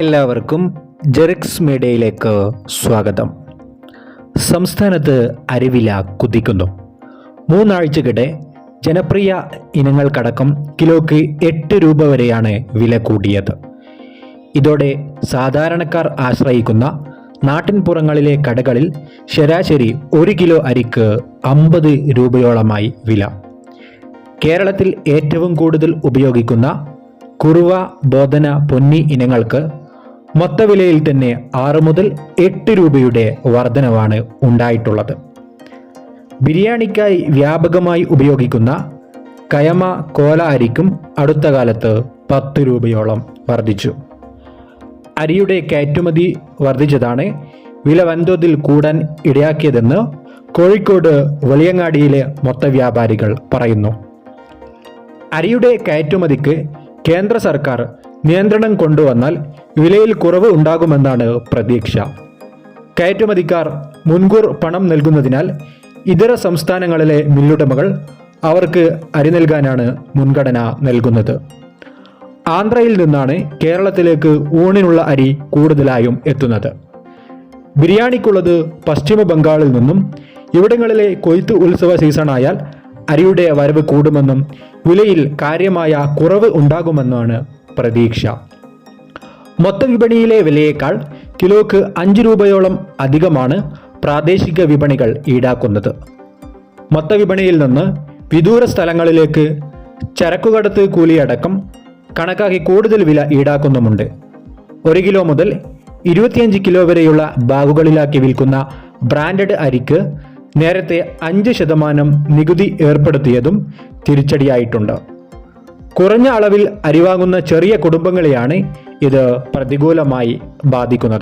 എല്ലാവർക്കും ജെറിക്സ് മീഡിയയിലേക്ക് സ്വാഗതം. സംസ്ഥാനത്ത് അരിവില കുതിക്കുന്നു. മൂന്നാഴ്ചക്കിടെ ജനപ്രിയ ഇനങ്ങൾക്കടക്കം കിലോയ്ക്ക് എട്ട് രൂപ വരെയാണ് വില കൂടിയത്. ഇതോടെ സാധാരണക്കാർ ആശ്രയിക്കുന്ന നാട്ടിൻപുറങ്ങളിലെ കടകളിൽ ശരാശരി ഒരു കിലോ അരിക്ക് അമ്പത് രൂപയോളമായി വില. കേരളത്തിൽ ഏറ്റവും കൂടുതൽ ഉപയോഗിക്കുന്ന കുറുവ ബോധന പൊന്നി ഇനങ്ങൾക്ക് മൊത്തവിലയിൽ തന്നെ ആറ് മുതൽ എട്ട് രൂപയുടെ വർധനവാണ് ഉണ്ടായിട്ടുള്ളത്. ബിരിയാണിക്കായി വ്യാപകമായി ഉപയോഗിക്കുന്ന കയമ കോല അരിക്കും അടുത്ത കാലത്ത് പത്ത് രൂപയോളം വർദ്ധിച്ചു അരിയുടെ കയറ്റുമതി വർദ്ധിച്ചതാണ് വില വൻതോതിൽ കൂടാൻ ഇടയാക്കിയതെന്ന് കോഴിക്കോട് വെളിയങ്ങാടിയിലെ മൊത്ത വ്യാപാരികൾ പറയുന്നു. അരിയുടെ കയറ്റുമതിക്ക് കേന്ദ്ര സർക്കാർ നിയന്ത്രണം കൊണ്ടുവന്നാൽ വിലയിൽ കുറവ് ഉണ്ടാകുമെന്നാണ് പ്രതീക്ഷ. കയറ്റുമതിക്കാർ മുൻകൂർ പണം നൽകുന്നതിനാൽ ഇതര സംസ്ഥാനങ്ങളിലെ മില്ലുടമകൾ അവർക്ക് അരി നൽകാനാണ് മുൻഗണന നൽകുന്നത്. ആന്ധ്രയിൽ നിന്നാണ് കേരളത്തിലേക്ക് ഊണിനുള്ള അരി കൂടുതലായും എത്തുന്നത്. ബിരിയാണിക്കുള്ളത് പശ്ചിമ ബംഗാളിൽ നിന്നും ഇവിടങ്ങളിലെ കൊയ്ത്ത് ഉത്സവ സീസണായാൽ അരിയുടെ വരവ് കൂടുമെന്നും വിലയിൽ കാര്യമായ കുറവ് ഉണ്ടാകുമെന്നാണ് പ്രതീക്ഷ. മൊത്തവിപണിയിലെ വിലയേക്കാൾ കിലോക്ക് അഞ്ച് രൂപയോളം അധികമാണ് പ്രാദേശിക വിപണികൾ ഈടാക്കുന്നത്. മൊത്തവിപണിയിൽ നിന്ന് വിദൂര സ്ഥലങ്ങളിലേക്ക് ചരക്കുകടത്ത് കൂലിയടക്കം കണക്കാക്കി കൂടുതൽ വില ഈടാക്കുന്നുമുണ്ട്. ഒരു കിലോ മുതൽ ഇരുപത്തിയഞ്ച് കിലോ വരെയുള്ള ബാഗുകളിലാക്കി വിൽക്കുന്ന ബ്രാൻഡഡ് അരിക്ക് നേരത്തെ അഞ്ച് ശതമാനം നികുതി ഏർപ്പെടുത്തിയതും തിരിച്ചടിയായിട്ടുണ്ട്. കുറഞ്ഞ അളവിൽ അരിവാങ്ങുന്ന ചെറിയ കുടുംബങ്ങളെയാണ് ഇത് പ്രതികൂലമായി ബാധിക്കുന്നത്.